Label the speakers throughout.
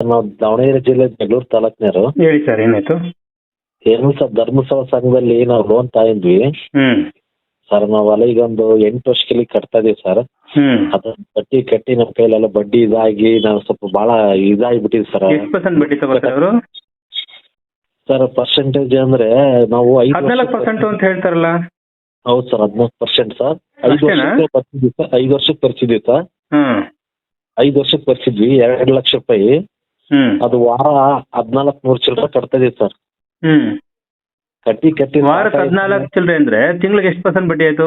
Speaker 1: ನಾವು ದಾವಣಗೆರೆ ಜಿಲ್ಲೆ ಬೆಂಗಳೂರು ತಾಲೂಕ್ನವರು.
Speaker 2: ಹೇಳಿ ಸರ್ ಏನಾಯ್ತು?
Speaker 1: ಏನು ಸರ್ ಧರ್ಮಸ್ಥಳ ಸಂಘದಲ್ಲಿ ನಾವು ಲೋನ್ ತಗೊಂಡ್ವಿ.
Speaker 2: ಹ್ಮ್.
Speaker 1: ಸರ್ ನಾವು ಅಲ್ಲಿಗೆ ಒಂದು ಎಂಟು ವರ್ಷಕ್ಕೆ ಕಟ್ತಾ ಇದೀವಿ ಸರ್.
Speaker 2: ಹ್ಮ್.
Speaker 1: ಅದನ್ನ ಕಟ್ಟಿ ಕಟ್ಟಿ ನಮ್ಮ ಕೈಲೆಲ್ಲ ಬಡ್ಡಿ ಇದಾಗಿ ನಾವು ಸ್ವಲ್ಪ ಬಹಳ ಇದಾಗಿಬಿಟ್ಟಿವಿ ಸರ್.
Speaker 2: ಎಷ್ಟು ಪರ್ಸೆಂಟ್ ಬಡ್ಡಿ ತಗೋತಾರೆ ಅವರು?
Speaker 1: ಸರ್ ಪರ್ಸೆಂಟೇಜ್ ಅಂದ್ರೆ ನಾವು ಐದು
Speaker 2: ಹದಿನಾಲ್ಕು ಪರ್ಸೆಂಟ್ ಅಂತ ಹೇಳ್ತಾರಲ್ಲ.
Speaker 1: ಹೌದು ಸರ್ ಹದಿನಾಲ್ಕು ಪರ್ಸೆಂಟ್ ಸರ್. ಐದು
Speaker 2: ಅಷ್ಟೇನಾ?
Speaker 1: ವರ್ಷಕ್ಕೆ ಬರ್ತಿದ್ವಿ ಸರ್ ಐದು ವರ್ಷಕ್ಕೆ ಬರ್ತಿದ್ವಿ ಸರ್.
Speaker 2: ಹ್ಮ್.
Speaker 1: ಐದು ವರ್ಷಕ್ಕೆ ಬರ್ತಿದ್ವಿ ಎರಡು ಲಕ್ಷ ರೂಪಾಯಿ.
Speaker 2: ಹ್ಮ್.
Speaker 1: ಅದು ವಾರ ಹದಿನಾಲ್ಕು ನೂರು ಚಿಲ್ಲರೆ ಕಟ್ತಾ ಇದೀವಿ ಸರ್.
Speaker 2: ಹ್ಮ್.
Speaker 1: ಕಟ್ಟಿ ಕಟ್ಟಿ
Speaker 2: ವಾರಕ್ಕೆ ಹದಿನಾಲ್ಕು ಚಿಲ್ಲರೆ ಅಂದ್ರೆ ತಿಂಗಳಿಗೆ ಎಷ್ಟು ಪರ್ಸೆಂಟ್ ಬಡ್ಡಿ ಆಯ್ತು?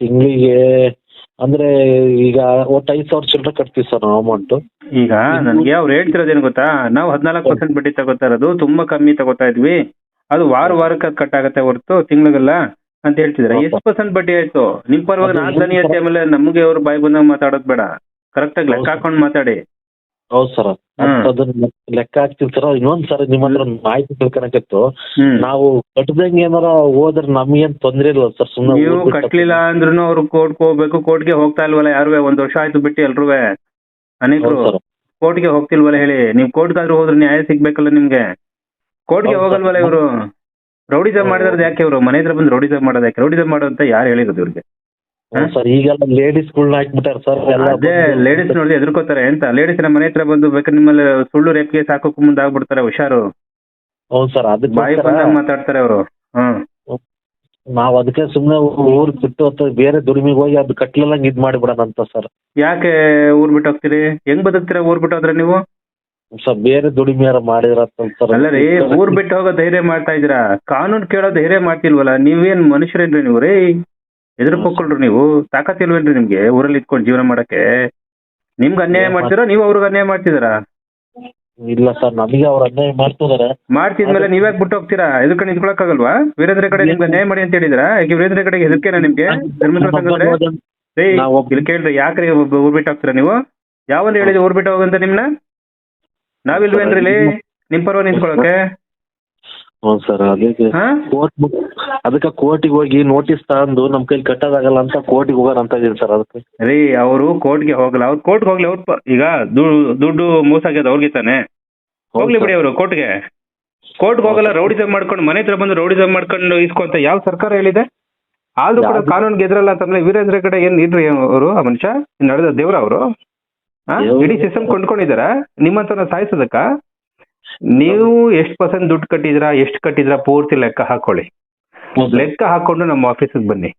Speaker 1: ತಿಂಗಳಿಗೆ ಅಂದ್ರೆ ಈಗ ಒಟ್ಟು ಐದು ಸಾವಿರ ಚಿಲ್ಲರೆ ಕಟ್ತೀವಿ ಸರ್ ನಾವು ಅಮೌಂಟ್
Speaker 2: ಈಗ ನನಗೆ ಅವ್ರು ಹೇಳ್ತಿರೋದೇನು ಗೊತ್ತಾ? ನಾವು ಹದಿನಾಲ್ಕು ಪರ್ಸೆಂಟ್ ಬಡ್ಡಿ ತಗೋತಾ ಇರೋದು ತುಂಬಾ ಕಮ್ಮಿ ತಗೋತಾ ಇದ್ವಿ. ಅದು ವಾರ ವಾರಕ್ಕೆ ಕಟ್ ಆಗತ್ತೆ ಹೊರತು ತಿಂಗಳಿಗೆಲ್ಲ ಅಂತ ಹೇಳ್ತಿದ್ರೆ. ಎಷ್ಟು ಪರ್ಸೆಂಟ್ ಬಡ್ಡಿ ಆಯ್ತು? ನಿಮ್ ಪರವಾಗಿ
Speaker 1: ನಾಲ್ಕನೇ
Speaker 2: ನಾಲ್ಕು ಆಮೇಲೆ ನಮಗೆ ಅವ್ರು ಬಾಯಿ ಬಂದಾಗ ಮಾತಾಡೋದು ಬೇಡ. ಕರೆಕ್ಟ್ ಆಗಿ ಲೆಕ್ಕ. ಹಾಕೊಂಡು ಮಾತಾಡಿ.
Speaker 1: ಹೌದು ಸರ್. ಅದನ್ನ ಲೆಕ್ಕ ಹಾಕ್ತಿವಿ ಸರ್. ಇನ್ನೊಂದ್ ಸರ್ ನಿಮ್ಮ ಹತ್ರ ಒಂದ್ ಮಾಹಿತಿ ತಿಳ್ಕೊಳಕಿತ್ತು
Speaker 2: ಹ್ಮ್.
Speaker 1: ನಾವು ಕಟ್ಟದಂಗೆ ಏನಾರ ಹೋದ್ರೆ ನಮ್ಗೇನ್ ತೊಂದ್ರೆ ಇಲ್ಲ ಸರ್?
Speaker 2: ನೀವು ಕಟ್ಲಿಲ್ಲ ಅಂದ್ರೂ ಅವ್ರು ಕೋರ್ಟ್ ಹೋಗ್ಬೇಕು. ಕೋರ್ಟ್ಗೆ ಹೋಗ್ತಾ ಇಲ್ವಲ್ಲ ಯಾರು ಒಂದ್ ವರ್ಷ ಆಯ್ತು ಬಿಟ್ಟು ಎಲ್ರೂ ಅನೇಕರು
Speaker 1: ಕೋರ್ಟ್
Speaker 2: ಕೋರ್ಟ್ಗೆ ಹೋಗ್ತಿಲ್ವಲ್ಲ ಹೇಳಿ. ನೀವು ಕೋರ್ಟ್ಗಾದ್ರೂ ಹೋದ್ರೆ ನ್ಯಾಯ ಸಿಗ್ಬೇಕಲ್ಲ ನಿಮ್ಗೆ? ಕೋರ್ಟ್ಗೆ
Speaker 1: ಗೆ.
Speaker 2: ಹೋಗಲ್ವಲ್ಲ ಇವರು? ರೌಡಿಸಮ್ ಮಾಡಿದ್ರೆ ಯಾಕೆ ಇವರು? ಮನೆ ಹತ್ರ ಬಂದು ರೌಡಿಸಮ್ ಮಾಡೋದು ಯಾಕೆ? ರೌಡಿಸಮ್ ಮಾಡೋ ಅಂತ ಯಾರು ಹೇಳಿರೋದು ಇವ್ರಿಗೆ?
Speaker 1: ಸರ್ ಈಗೆಲ್ಲ ಲೇಡೀಸ್ಗಳನ್ನ ಹಾಕ್ಬಿಟ್ಟಾರ ಸರ್ ಎಲ್ಲ
Speaker 2: ಅದೇ ಲೇಡೀಸ್ ನೋಡಿ ಎದುರ್ಕೋತಾರೆ ಅಂತ ಲೇಡೀಸ್ ನಮ್ಮ ಮನೆ ಹತ್ರ ಬಂದು ಬೇಕಾದ್ರೆ ನಿಮ್ಮಲ್ಲಿ ಸುಳ್ಳು ರೇಪ್ ಕೇಸ್ ಹಾಕೋಕ್ ಮುಂದೆ ಆಗ್ಬಿಡ್ತಾರೆ ಹುಷಾರು.
Speaker 1: ಹೌದು ಸರ್
Speaker 2: ಬಾಯಿ
Speaker 1: ಅದಕ್ಕೆ
Speaker 2: ಬಂದಾಗ ಮಾತಾಡ್ತಾರೆ ಅವರು. ಹ್ಮ್.
Speaker 1: ನಾವ್ ಅದಕ್ಕೆ ಸುಮ್ನೆ ಊರ್ ಬಿಟ್ಟು ಅಂತ ಬೇರೆ ದುಡಿಮೆಗೆ ಹೋಗಿ ಅದು ಕಟ್ಲಂಗ್ ಇದ್ ಮಾಡಿಬಿಡೋಣ ಅಂತ ಸರ್.
Speaker 2: ಯಾಕೆ ಊರ್ ಬಿಟ್ಟು ಹೋಗ್ತೀರಿ? ಹೆಂಗ್ ಬದುಕ್ತೀರ ಊರ್ ಬಿಟ್ಟು ಹೋದ್ರೆ ನೀವು?
Speaker 1: ಸರ್ ಬೇರೆ ದುಡಿಮೆ ಯಾರ ಮಾಡಿದ್ರ ಸರ್.
Speaker 2: ಅಲ್ಲ ರೀ ಊರ್ ಬಿಟ್ಟು ಹೋಗೋ ಧೈರ್ಯ ಮಾಡ್ತಾ ಇದೀರಾ ಕಾನೂನು ಕೇಳೋ ಧೈರ್ಯ ಮಾಡ್ತಿಲ್ವಲ್ಲ ನೀವೇನ್ ಮನುಷ್ಯರೇನ್ರಿ ನೀವು? ರೀ. ಎದುರ್ಕೊಳ್ರಿ ನೀವು. ತಾಕತ್ತಿಲ್ವೇನ್ರಿ ನಿಮ್ಗೆ? ಊರಲ್ಲಿ ಇಟ್ಕೊಂಡು ಜೀವನ ಮಾಡಕ್ಕೆ? ನಿಮ್ಗೆ ಅನ್ಯಾಯ ಮಾಡ್ತೀರಾ ನೀವು ಅವ್ರಿಗೆ ಅನ್ಯಾಯ ಮಾಡ್ತಿದ್ದೀರಾ
Speaker 1: ಇಲ್ಲ ಸರ್ ನಮಗೆ ಅವ್ರ ಅನ್ಯಾಯ ಮಾಡ್ತಿದಾರೆ.
Speaker 2: ಮಾಡ್ತಿದ್ಮೇಲೆ ನೀವ್ಯಾಕ್ ಬಿಟ್ಟು ಹೋಗ್ತೀರಾ? ಎದುರ್ಕೊಂಡು ನಿಂತ್ಕೊಳಕ್ಕಾಗಲ್ವಾ? ವೀರೇಂದ್ರ ಕಡೆ ನಿಮ್ಗೆ ಅನ್ಯಾಯ ಮಾಡಿ ಅಂತ ಹೇಳಿದ್ರಾ? ಯಾಕೆ ವೀರೇಂದ್ರ ಕಡೆಗೆ ಹೆದರ್ಕೇನ ನಿಮ್ಗೆ? ಧರ್ಮೇಂದ್ರ ಸಂಘದ್ರೆ
Speaker 1: ನಾವು
Speaker 2: ಇಲ್ಲಿ ಕೇಳ್ರಿ ಯಾಕ್ರಿ ಊರ್ ಬಿಟ್ಟು ಹೋಗ್ತೀರಾ ನೀವು? ಯಾವಂದ್ ಹೇಳಿದ್ರಿ ಊರ್ ಬಿಟ್ಟು ಹೋಗಂತ ನಿಮ್ನ? ನಾವಿಲ್ವೇನ್ರಿ ಇಲ್ಲಿ? ನಿಮ್ ಪರ್ವ ನಿಂತ್ಕೊಳಕ್ಕೆ?
Speaker 1: ಹ್ಞೂ ಸರ್ ಅದಕ್ಕೆ ಕೋರ್ಟ್ ಅದಕ್ಕೆ ಕೋರ್ಟಿಗೆ ಹೋಗಿ ನೋಟಿಸ್ ತಗೊಂಡು ನಮ್ ಕೈಲಿ ಕಟ್ಟೋದಾಗಲ್ಲ ಅಂತ ಕೋರ್ಟಿಗೆ ಹೋಗೋಣ ಅಂತ ಇದೀನಿ ಸರ್ ಅದಕ್ಕೆ.
Speaker 2: ರೀ ಅವರು ಕೋರ್ಟ್ಗೆ ಹೋಗಲ್ಲ. ಅವ್ರು ಕೋರ್ಟ್ಗೆ ಹೋಗ್ಲಿ ಅವ್ರ ಪ- ಈಗ ದು- ದುಡ್ಡು ಮೋಸ ಆಗ್ಯದ ಅವ್ರಿಗೆ ತಾನೆ? ಹೋಗ್ಲಿ ಬಿಡಿ ಅವರು ಕೋರ್ಟ್ಗೆ ಕೋರ್ಟ್ಗೆ ಹೋಗಲ್ಲ ರೌಡಿಸಮ್ ಮಾಡ್ಕೊಂಡು ಮನೆ ಹತ್ರ ಬಂದು ರೌಡಿಸಮ್ ಮಾಡ್ಕೊಂಡು ಇಸ್ಕೊಂತ ಯಾವ ಸರ್ಕಾರ ಹೇಳಿದೆ? ಆದ್ರೂ ಕೂಡ ಕಾನೂನು ಗೆದ್ರಲ್ಲ ಅಂತಂದ್ರೆ ವೀರೇಂದ್ರ ಕಡೆ ಏನ್ ಇದ್ರಿ ಅವರು ಆ ಮನುಷ್ಯ? ನಡೆದ ದೇವ್ರ ಅವರು?
Speaker 1: ದೇವ್ರು-
Speaker 2: ಇಡೀ ಸಿಸ್ಟಮ್ ಕೊಂಡ್ಕೊಂಡಿದಾರ ನಿಮ್ಮಂತನ ಸಾಯಿಸೋದಕ್ಕ? ನೀವು ಎಷ್ಟು ಪರ್ಸೆಂಟ್ ದುಡ್ಡು ಕಟ್ಟಿದ್ರಾ ಎಷ್ಟು ಕಟ್ಟಿದ್ರಾ ಪೂರ್ತಿ ಲೆಕ್ಕ ಹಾಕೊಳ್ಳಿ. ಲೆಕ್ಕ ಹಾಕೊಂಡು ನಮ್ಮ ಆಫೀಸಿಗೆ ಬನ್ನಿ.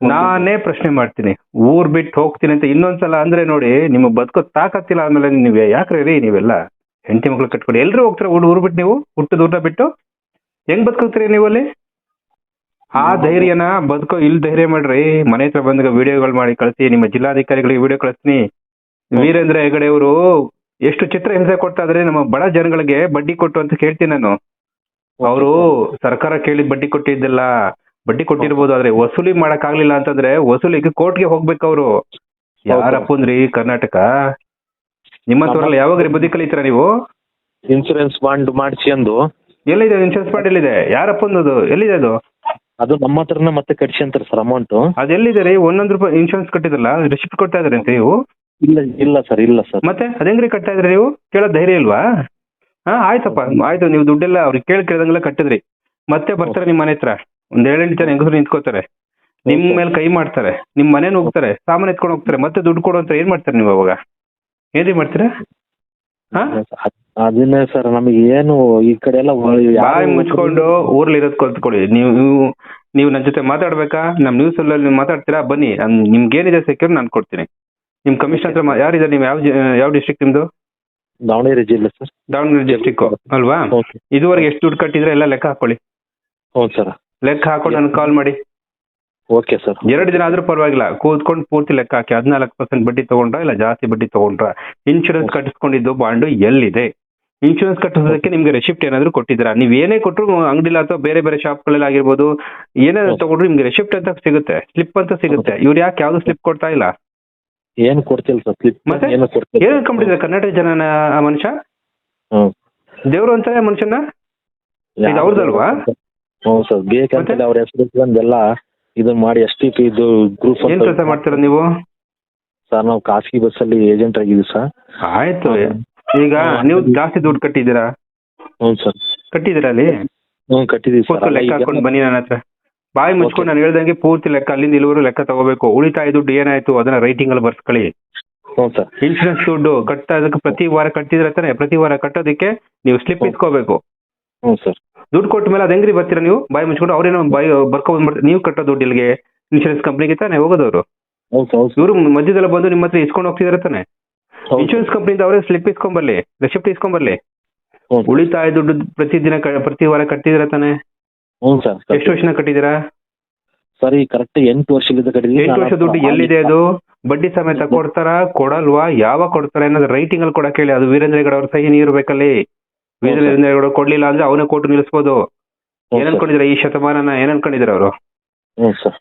Speaker 2: ನಾನೇ ಪ್ರಶ್ನೆ ಮಾಡ್ತೀನಿ. ಊರ್ ಬಿಟ್ಟು ಹೋಗ್ತೀನಿ ಅಂತ ಇನ್ನೊಂದ್ಸಲ ಅಂದ್ರೆ ನೋಡಿ ನಿಮಗೆ ಬದುಕೋ ತಾಕತ್ತಿಲ್ಲ ಆಮೇಲೆ ನೀವು ಯಾಕ್ರಿ ರೀ ನೀವೆಲ್ಲ? ಹೆಂಡತಿ ಮಕ್ಳು ಕಟ್ಕೊಂಡು ಎಲ್ರು ಹೋಗ್ತಾರೆ? ಊರ್ ಊರ್ ಬಿಟ್ಟು ನೀವು? ಹುಟ್ಟು ದೂರ ಬಿಟ್ಟು? ಹೆಂಗ್ ಬದುಕೋತೀರಿ ನೀವು ಅಲ್ಲಿ? ಆ ಧೈರ್ಯನ ಬದುಕೋ ಇಲ್ಲಿ ಧೈರ್ಯ ಮಾಡ್ರಿ. ಮನೆ ಹತ್ರ ಬಂದಾಗ ವಿಡಿಯೋಗಳು ಮಾಡಿ ಕಳಿಸಿ ನಿಮ್ಮ ಜಿಲ್ಲಾಧಿಕಾರಿಗಳಿಗೆ ವಿಡಿಯೋ ಕಳಿಸ್ತೀನಿ. ವೀರೇಂದ್ರ ಹೆಗಡೆ ಅವರು ಎಷ್ಟು ಚಿತ್ರ ಹಿಂಸೆ ಕೊಡ್ತಾ ಇದ್ರೆ ನಮ್ಮ ಬಡ ಜನಗಳಿಗೆ ಬಡ್ಡಿ ಕೊಟ್ಟು ಅಂತ ಕೇಳ್ತೀನಿ ನಾನು. ಅವರು ಸರ್ಕಾರ ಕೇಳಿ ಬಡ್ಡಿ ಕೊಟ್ಟಿದ್ದಲ್ಲ. ಬಡ್ಡಿ ಕೊಟ್ಟಿರ್ಬೋದು ಆದ್ರೆ ವಸೂಲಿ ಮಾಡಕ್ ಆಗ್ಲಿಲ್ಲ ಅಂತಂದ್ರೆ ವಸೂಲಿಗೆ ಕೋರ್ಟ್ಗೆ ಹೋಗ್ಬೇಕು ಅವರು. ಯಾರಪ್ಪಂದ್ರಿ ಕರ್ನಾಟಕ? ನಿಮ್ಮಂತವ್ರಲ್ಲ ಯಾವಾಗ ಬುದ್ಧಿ ಕಲಿತೀರ ನೀವು?
Speaker 1: ಇನ್ಸೂರೆನ್ಸ್ ಬಾಂಡ್ ಮಾಡಿಸಿ ಅಂದು.
Speaker 2: ಎಲ್ಲಿದೆ ಇನ್ಶೂರೆನ್ಸ್ ಬಾಂಡ್ ಎಲ್ಲಿದೆ? ಯಾರಪ್ಪಂದದು ಎಲ್ಲಿದೆ ಅದು?
Speaker 1: ಅದು ನಮ್ಮ ಹತ್ರನೇ ಮತ್ತೆ ಕಟ್ಸ್ಕೊಂತಾರೆ ಸರ್ ಅಮೌಂಟ್
Speaker 2: ಅದೆಲ್ಲಿದೆ ರೀ? ಒಂದೊಂದು ರೂಪಾಯಿ ಇನ್ಶೂರೆನ್ಸ್ ಕಟ್ಟಿದ್ರಲ್ಲ ರಿಸಿಪ್ಟ್ ಕೊಡ್ತಾ ಇದ್ರಿ ಅಂತ ನೀವು
Speaker 1: ಇಲ್ಲ ಇಲ್ಲ ಸರ್ ಇಲ್ಲ ಸರ್
Speaker 2: ಮತ್ತೆ ಅದೇಂಗ್ರಿ ಕಟ್ತಾ ಇದ್ರಿ ನೀವು? ಕೇಳೋ ಧೈರ್ಯ ಇಲ್ವಾ? ಹಾ ಆಯ್ತಪ್ಪ. ಆಯ್ತು ನೀವು ದುಡ್ಡೆಲ್ಲ ಅವ್ರಿಗೆ ಕೇಳಿ ಕೇಳ್ದಂಗೆಲ್ಲ ಕಟ್ಟಿದ್ರಿ. ಮತ್ತೆ ಬರ್ತಾರೆ ನಿಮ್ಮ ಮನೆ ಹತ್ರ. ಒಂದ್ ಏಳೆಂಟು ಜನ ಹೆಂಗಸರು ನಿಂತ್ಕೋತಾರೆ. ನಿಮ್ ಮೇಲೆ ಕೈ ಮಾಡ್ತಾರೆ. ನಿಮ್ ಮನೇನ ಹೋಗ್ತಾರೆ. ಸಾಮಾನು ಎತ್ಕೊಂಡು ಹೋಗ್ತಾರೆ. ಮತ್ತೆ ದುಡ್ಡು ಕೊಡು ಅಂತ ಏನ್ ಮಾಡ್ತಾರೆ ನೀವು ಅವಾಗ? ಏನ್ರಿ ಮಾಡ್ತೀರಾ? ಹಾ?
Speaker 1: ಅದ್- ಅದನ್ನೇ ಸರ್ ನಮಗೆ ಏನು ಈ ಕಡೆ ಎಲ್ಲ
Speaker 2: ಬಾಯಿ ಮುಚ್ಕೊಂಡು ಊರ್ಲಿ ಇರೋದ್ ಕಲ್ತ್ಕೊಳ್ಳಿ. ನೀವು ನೀವು ನನ್ನ ಜೊತೆ ಮಾತಾಡ್ಬೇಕಾ? ನಮ್ ನ್ಯೂಸ್ ಅಲ್ಲಿ ನೀವು ಮಾತಾಡ್ತೀರಾ? ಬನ್ನಿ. ನಮ್- ನಿಮ್ಗೆ ಏನಿದೆ ಸೆಕ್ಯೂರ್ ನಾನು ಕೊಡ್ತೀನಿ. ನಿಮ್ ಕಮಿಷನ್ ಹತ್ರ ಮಾ- ಯಾರಿದ್ದಾರೆ? ನೀವು ಯಾವ ಜಿ- ಯಾವ ಡಿಸ್ಟ್ರಿಕ್ಟ್ ನಿಮ್ಮದು
Speaker 1: ದಾವಣಗೆರೆ ಜಿಲ್ಲೆ ಸರ್.
Speaker 2: ದಾವಣಗೆರೆ ಡಿಸ್ಟ್ರಿಕ್ಟ್ ಅಲ್ವಾ?
Speaker 1: ಓಕೆ.
Speaker 2: ಇದುವರೆಗೆ ಎಷ್ಟು ದುಡ್ಡು ಕಟ್ಟಿದ್ರೆ ಎಲ್ಲ ಲೆಕ್ಕ ಹಾಕೊಳ್ಳಿ.
Speaker 1: ಹೌದು ಸರ್.
Speaker 2: ಲೆಕ್ಕ ಹಾಕೊಂಡು ನನಗೆ ಕಾಲ್ ಮಾಡಿ.
Speaker 1: Okay sir.
Speaker 2: ಎರಡು ದಿನ ಆದ್ರೂ ಪರವಾಗಿಲ್ಲ. ಕೂತ್ಕೊಂಡು ಪೂರ್ತಿ ಲೆಕ್ಕ ಹಾಕಿ. ಹದಿನಾಲ್ಕು ಪರ್ಸೆಂಟ್ ಬಡ್ಡಿ ತಗೊಂಡ್ರ ಇಲ್ಲ ಜಾಸ್ತಿ ಬಡ್ಡಿ ತಗೊಂಡ್ರ? ಇನ್ಶೂರೆನ್ಸ್ ಕಟ್ಟಿಸ್ಕೊಂಡಿದ್ದು ಬಾಂಡು ಎಲ್ಲಿದೆ? ಇನ್ಶೂರೆನ್ಸ್ ಕಟ್ಟಿಸೋದಕ್ಕೆ ನಿಮ್ಗೆ ರೆಸಿಪ್ಟ್ ಏನಾದ್ರು ಕೊಟ್ಟಿದ್ದೀರಾ? ನೀವು ಏನೇ ಕೊಟ್ಟರು ಅಂಗಡಿಲ್ಲ ಅಥವಾ ಬೇರೆ ಬೇರೆ ಶಾಪ್ಗಳಲ್ಲಿ ಆಗಿರ್ಬೋದು ಏನಾದ್ರು ತಗೊಂಡ್ರು ನಿಮ್ಗೆ ರೆಸಿಪ್ಟ್ ಅಂತ ಸಿಗುತ್ತೆ. ಸ್ಲಿಪ್ ಅಂತ ಸಿಗುತ್ತೆ. ಇವ್ರು ಯಾಕೆ ಯಾವ್ದು ಸ್ಲಿಪ್ ಕೊಡ್ತಾ ಇಲ್ಲ?
Speaker 1: ಏನು ಕೊಡ್ತಿಲ್ಲ ಸರ್ ಸ್ಲಿಪ್
Speaker 2: ಮತ್ತೆ?
Speaker 1: ಏನು ಕೊಡ್ತಿಲ್ಲ.
Speaker 2: ಏನ್ ಅನ್ಕೊಂಡ್ಬಿಟ್ಟಿದ್ದಾರೆ ಕರ್ನಾಟಕ ಜನನ ಆ ಮನುಷ್ಯ?
Speaker 1: ಹ್ಮ್.
Speaker 2: ದೇವ್ರು ಅಂತಾರೆ ಆ ಮನುಷ್ಯನ ಇದು ಅವ್ರ್ದಲ್ವಾ?
Speaker 1: ಹ್ಞೂ ಸರ್ ಬೇಕಂತೇಳಿ ಅವ್ರ ಹೆಸರು ಇಟ್ಕೊಂಡೆಲ್ಲ ಇದನ್ನ ಮಾಡಿ ಎಸ್ ಟಿ ಪಿ ಇದು ಗ್ರೂಪ್
Speaker 2: ಏನ್ ಕೆಲಸ ಮಾಡ್ತೀರಾ ನೀವು?
Speaker 1: ಸರ್ ನಾವು ಖಾಸಗಿ ಬಸ್ಸಲ್ಲಿ ಏಜೆಂಟ್ ಆಗಿದ್ದೀವಿ ಸರ್.
Speaker 2: ಆಯ್ತು. ಈಗ ನೀವು ಜಾಸ್ತಿ ದುಡ್ಡು ಕಟ್ಟಿದ್ದೀರಾ?
Speaker 1: ಹ್ಞೂ ಸರ್.
Speaker 2: ಕಟ್ಟಿದ್ದೀರಾ ಅಲ್ಲಿ?
Speaker 1: ಹ್ಞೂ ಕಟ್ಟಿದ್ದೀವಿ ಸರ್.
Speaker 2: ಲೆಕ್ಕ ಹಾಕೊಂಡು ಬನ್ನಿ ನನ್ನ ಹತ್ರ. ಬಾಯಿ ಮುಚ್ಕೊಂಡು ನಾನು ಹೇಳ್ದಂಗೆ ಪೂರ್ತಿ ಲೆಕ್ಕ ಅಲ್ಲಿಂದ ಇಲ್ಲಿವರೆಗೂ ಲೆಕ್ಕ ತಗೋಬೇಕು. ಉಳಿತಾಯ ದುಡ್ಡು ಏನಾಯ್ತು ಅದನ್ನ ರೈಟಿಂಗ್ ಅಲ್ಲಿ ಬರ್ಸ್ಕೊಳ್ಳಿ.
Speaker 1: ಹ್ಞೂ ಸರ್.
Speaker 2: ಇನ್ಶೂರೆನ್ಸ್ ದುಡ್ಡು ಕಟ್ಟೋದಕ್ಕೆ ಪ್ರತಿ ವಾರ ಕಟ್ಟಿದ್ರೆ ತಾನೆ ಪ್ರತಿ ವಾರ ಕಟ್ಟೋದಕ್ಕೆ ನೀವು ಸ್ಲಿಪ್
Speaker 1: ಇಟ್ಕೋಬೇಕು.
Speaker 2: ಇಸ್ಕೋಬೇಕು
Speaker 1: ಹ್ಞೂ ಸರ್.
Speaker 2: ದುಡ್ಡು ಕೊಟ್ಟ ಮೇಲೆ ಅದು ಹೆಂಗ್ರಿ ಬರ್ತೀರಾ ನೀವು? ಬಾಯಿ ಮುಚ್ಕೊಂಡು ಅವ್ರೇನೋ ಬಾಯಿ ಬರ್ಕೊಂಡ್ಬಿಡ್ತಾರೆ ನೀವು ಕಟ್ಟೋ ದುಡ್ಡು ಇಲ್ಲಿಗೆ ಇನ್ಶೂರೆನ್ಸ್ ಕಂಪ್ನಿಗೆ ತಾನೆ ಹೋಗೋದವರು. ಇವರು ಮಧ್ಯದಲ್ಲಿ ಬಂದು ನಿಮ್ಮ ಹತ್ರ ಇಸ್ಕೊಂಡು ಹೋಗ್ತಿದಾರೆ ತಾನೆ. ಇನ್ಶೂರೆನ್ಸ್ ಕಂಪ್ನಿಯಿಂದ ಅವರೇ ಸ್ಲಿಪ್ ಇಸ್ಕೊಂಬರ್ಲಿ ರೆಸಿಪ್ಟ್ ಇಸ್ಕೊಂಬರ್ಲಿ
Speaker 1: ಹ್ಞೂ
Speaker 2: ಉಳಿತಾಯ ದುಡ್ಡು ಪ್ರತಿ ದಿನ ಪ್ರತಿ ವಾರ ಕಟ್ಟಿದ್ರೆ ತಾನೆ.
Speaker 1: ಹ್ಞೂ ಸರ್.
Speaker 2: ಎಷ್ಟು ವರ್ಷನ ಕಟ್ಟಿದ್ದೀರಾ?
Speaker 1: ಸರ್ ಈ ಕರೆಕ್ಟ್ ಎಂಟು ವರ್ಷದಿಂದ ಕಟ್ಟಿದ್ದೀನಿ.
Speaker 2: ಎಂಟು ವರ್ಷ ದುಡ್ಡು ಎಲ್ಲಿದೆ ಅದು? ಬಡ್ಡಿ ಸಮೇತ ಕೊಡ್ತಾರ ಕೊಡಲ್ವಾ? ಯಾವಾಗ ಕೊಡ್ತಾರ ಅನ್ನೋದು ರೈಟಿಂಗ್ ಅಲ್ಲಿ ಕೊಡಕ್ಕೆ ಹೇಳಿ ಅದು ವೀರೇಂದ್ರ ಹೆಗಡೆ ಅವ್ರ ಸಹಿ ಇರ್ಬೇಕಲ್ಲಿ ವೀರೇಂದ್ರ ಹೆಗಡೆ ಕೊಡ್ಲಿಲ್ಲ ಅಂದ್ರೆ ಅವನೇ ಕೊಟ್ಟು ನಿಲ್ಲಿಸ್ಬೋದು. ಏನ್ ಅನ್ಕೊಂಡಿದ್ರ ಈ ಶತಮಾನನ ಏನ್ ಅನ್ಕೊಂಡಿದ್ರ ಅವರು?
Speaker 1: ಹ್ಞೂ ಸರ್.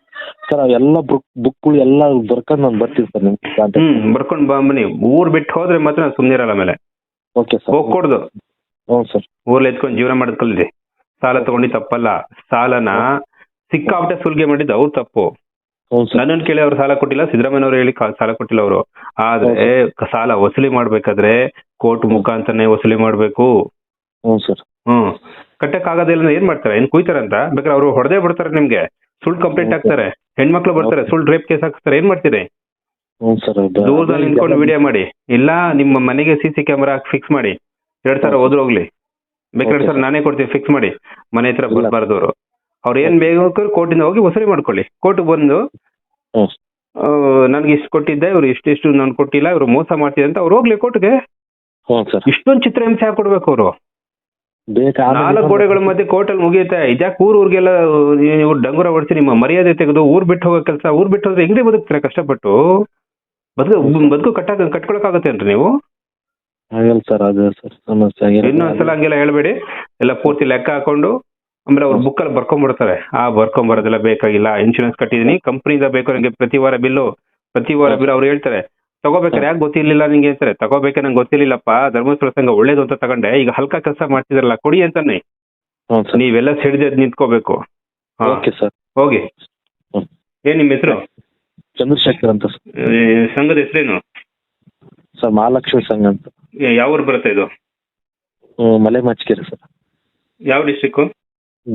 Speaker 1: ಸರ್ ಅವೆಲ್ಲ ಬುಕ್ ಬುಕ್ಗಳು ಎಲ್ಲ ಬರ್ಕೊಂಡು ನಾನು ಬರ್ತೀನಿ ಸರ್ ನಿಮ್ಗೆ.
Speaker 2: ಹ್ಮ್ ಬರ್ಕೊಂಡ್ ಬಾ ಬನ್ನಿ. ಊರ್ ಬಿಟ್ಟು ಹೋದ್ರೆ ಮಾತ್ರ ಸುಮ್ನಿರಲ್ಲ ಮೇಲೆ
Speaker 1: ಓಕೆ ಸರ್.
Speaker 2: ಹೋಗ್ ಕೊಡ್ದು.
Speaker 1: ಹ್ಞೂ ಸರ್.
Speaker 2: ಊರ್ಲಿ ಎತ್ಕೊಂಡು ಜೀವನ ಮಾಡೋದ್ ಸಾಲ ತಗೊಂಡಿ ತಪ್ಪಲ್ಲ. ಸಾಲನ ಸಿಕ್ಕಾಪಟ್ಟೆ ಸುಲ್ಗೆ ಮಾಡಿದ್ದು ಅವ್ರು ತಪ್ಪು.
Speaker 1: ಸರ್.
Speaker 2: ನನ್ನನ್ನು ಕೇಳಿ ಅವ್ರು ಸಾಲ ಕೊಟ್ಟಿಲ್ಲ ಸಿದ್ದರಾಮಯ್ಯ ಅವರು ಹೇಳಿ ಕಾ- ಸಾಲ ಕೊಟ್ಟಿಲ್ಲ ಅವರು. ಆದ್ರೆ ಸಾಲ ವಸೂಲಿ ಮಾಡ್ಬೇಕಾದ್ರೆ ಕೋರ್ಟ್ ಮುಖಾಂತರನೇ ವಸೂಲಿ ಮಾಡ್ಬೇಕು.
Speaker 1: ಹ್ಞೂ ಸರ್.
Speaker 2: ಹ್ಮ್. ಕಟ್ಟಕ್ ಆಗೋದಿಲ್ಲ ಅಂದ್ರೆ ಏನ್ ಮಾಡ್ತಾರೆ? ಏನ್ ಕುಯ್ತಾರಂತ ಬೇಕಾದ್ರೆ ಅವರು ಹೊಡೆದೇ ಬಿಡ್ತಾರೆ ನಿಮ್ಗೆ. ಸುಳ್ಳು ಕಂಪ್ಲೇಂಟ್ ಹಾಕ್ತಾರೆ. ಹೆಣ್ಮಕ್ಳು ಬರ್ತಾರೆ ಸುಳ್ಳು ರೇಪ್ ಕೇಸ್ ಹಾಕ್ತಾರೆ ಏನ್ ಮಾಡ್ತೀರಿ?
Speaker 1: ಹ್ಞೂ ಸರ್
Speaker 2: ದೂರದಲ್ಲಿ ನಿಂತ್ಕೊಂಡು ವಿಡಿಯೋ ಮಾಡಿ. ಇಲ್ಲ ನಿಮ್ಮ ಮನೆಗೆ ಸಿ ಸಿ ಕ್ಯಾಮೆರಾ ಫಿಕ್ಸ್ ಮಾಡಿ. ಎರಡ್ ಸಾವಿರ ಹೋದ್ರು ಹೋಗ್ಲಿ. ಬೇಕಾದ್ರೆ ಸರ್ ನಾನೇ ಕೊಡ್ತೀನಿ ಫಿಕ್ಸ್ ಮಾಡಿ. ಮನೆ ಹತ್ರ. ಬರಬಾರ್ದು ಅವರು ಅವ್ರು ಏನ್ ಬೇಗ ಕೋರ್ಟಿಂದ ಹೋಗಿ ವಸೂಲಿ ಮಾಡ್ಕೊಳ್ಳಿ. ಕೋರ್ಟ್ ಬಂದು
Speaker 1: ಹ್ಮ್.
Speaker 2: ನನ್ಗೆ ಇಷ್ಟು ಕೊಟ್ಟಿದ್ದೆ ಇವ್ರು ಇಷ್ಟಿಷ್ಟು ನಾನು ಕೊಟ್ಟಿಲ್ಲ ಇವ್ರು ಮೋಸ ಮಾಡ್ತೀನಿ ಅಂತ ಅವ್ರು ಹೋಗ್ಲಿ ಕೋರ್ಟ್ಗೆ.
Speaker 1: ಇಷ್ಟೊಂದು ಸರ್.
Speaker 2: ಇಷ್ಟೊಂದು ಚಿತ್ರಹಿಂಸೆ ಹಾಕೊಡ್ಬೇಕು ಅವರು. ನಾಲ್ಕು ಗೋಡೆಗಳ ಮಧ್ಯೆ ಕೋರ್ಟಲ್ಲಿ ಮುಗಿಯುತ್ತೆ. ಇದ್ಯಾಕೆ ಊರು ಊರಿಗೆಲ್ಲ ನೀವು ಡಂಗುರ ಹೊಡ್ಸಿ ನಿಮ್ಮ ಮರ್ಯಾದೆ ತೆಗೆದು ಊರ್ ಬಿಟ್ಟು ಹೋಗೋ ಕೆಲಸ ಊರ್ ಬಿಟ್ಟು ಹೋದ್ರೆ ಹೆಂಗ್ರಿ ಬದುಕ್ತಾರೆ ಕಷ್ಟಪಟ್ಟು? ಬದುಕು ಬದುಕು ಕಟ್ಟಾಕ ಕಟ್ಕೊಳಕ್ಕಾಗತ್ತೇನ್ರಿ ನೀವು?
Speaker 1: ಆಗಲ್ಲ ಸರ್ ಅದು ಸರ್ ಸಮಸ್ಯೆ
Speaker 2: ಇನ್ನೊಂದ್ಸಲ ಹಂಗೆಲ್ಲ ಹೇಳ್ಬೇಡಿ. ಎಲ್ಲ ಪೂರ್ತಿ ಲೆಕ್ಕ ಹಾಕೊಂಡು ಆಮೇಲೆ ಅವ್ರು ಬುಕ್ ಅಲ್ಲಿ ಬರ್ಕೊಂಡ್ಬಿಡ್ತಾರೆ. ಆ ಬರ್ಕೊಂಬರೋದೆಲ್ಲ ಬೇಕಾಗಿಲ್ಲ. ಇನ್ಶೂರೆನ್ಸ್ ಕಟ್ಟಿದೀನಿ ಕಂಪ್ನಿಯಿಂದ ಬೇಕು ನನಗೆ ಪ್ರತಿ ವಾರ ಬಿಲ್ಲು. ಪ್ರತಿ ವಾರ ಬಿಲ್ ಅವ್ರು ಹೇಳ್ತಾರೆ. ತಗೋಬೇಕಾರೆ ಯಾಕೆ ಗೊತ್ತಿರ್ಲಿಲ್ಲ ನಿಂಗೆ ಅಂತಾರೆ ತಗೋಬೇಕೆ ನಂಗೆ ಗೊತ್ತಿರ್ಲಿಲ್ಲಪ್ಪ ಧರ್ಮಸ್ಥಳ ಸಂಘ ಒಳ್ಳೇದು ಅಂತ ತಗೊಂಡೆ. ಈಗ ಹಲ್ಕ ಕೆಲಸ ಮಾಡ್ತಿದ್ರಲ್ಲ ಕೊಡಿ ಅಂತಾನೆ
Speaker 1: ಹ್ಞೂ ಸರ್.
Speaker 2: ನೀವೆಲ್ಲ ಸಿಡಿದ್ ನಿಂತ್ಕೋಬೇಕು. ಹಾ.
Speaker 1: Okay sir.
Speaker 2: ಹೋಗಿ.
Speaker 1: ಹ್ಮ್.
Speaker 2: ಏನ್ ನಿಮ್ಮ ಹೆಸರು?
Speaker 1: ಚಂದ್ರಶೇಖರ್ ಅಂತ ಸರ್.
Speaker 2: ಸಂಘದ ಹೆಸರೇನು?
Speaker 1: ಸರ್ ಮಹಾಲಕ್ಷ್ಮಿ ಸಂಘ ಅಂತ.
Speaker 2: ಯಾವ ಊರು ಬರುತ್ತೆ ಇದು?
Speaker 1: ಹ್ಮ್, ಮಲೆ ಮಚ್ಕೆರೆ ಸರ್.
Speaker 2: ಯಾವ district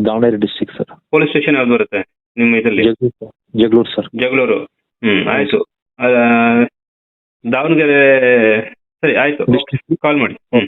Speaker 1: Davanagere district sir.
Speaker 2: Police station ಯಾವ್ದು ಬರುತ್ತೆ ನಿಮ್ಮ ಇದರಲ್ಲಿ?
Speaker 1: Jagalur sir Jagalur sir.
Speaker 2: Jagalur. ಹ್ಮ್ ಆಯ್ತು. ಆ, ದಾವಣಗೆರೆ ಸರಿ ಆಯ್ತು. ಕಾಲ್ ಮಾಡಿ. ಹ್ಮ್.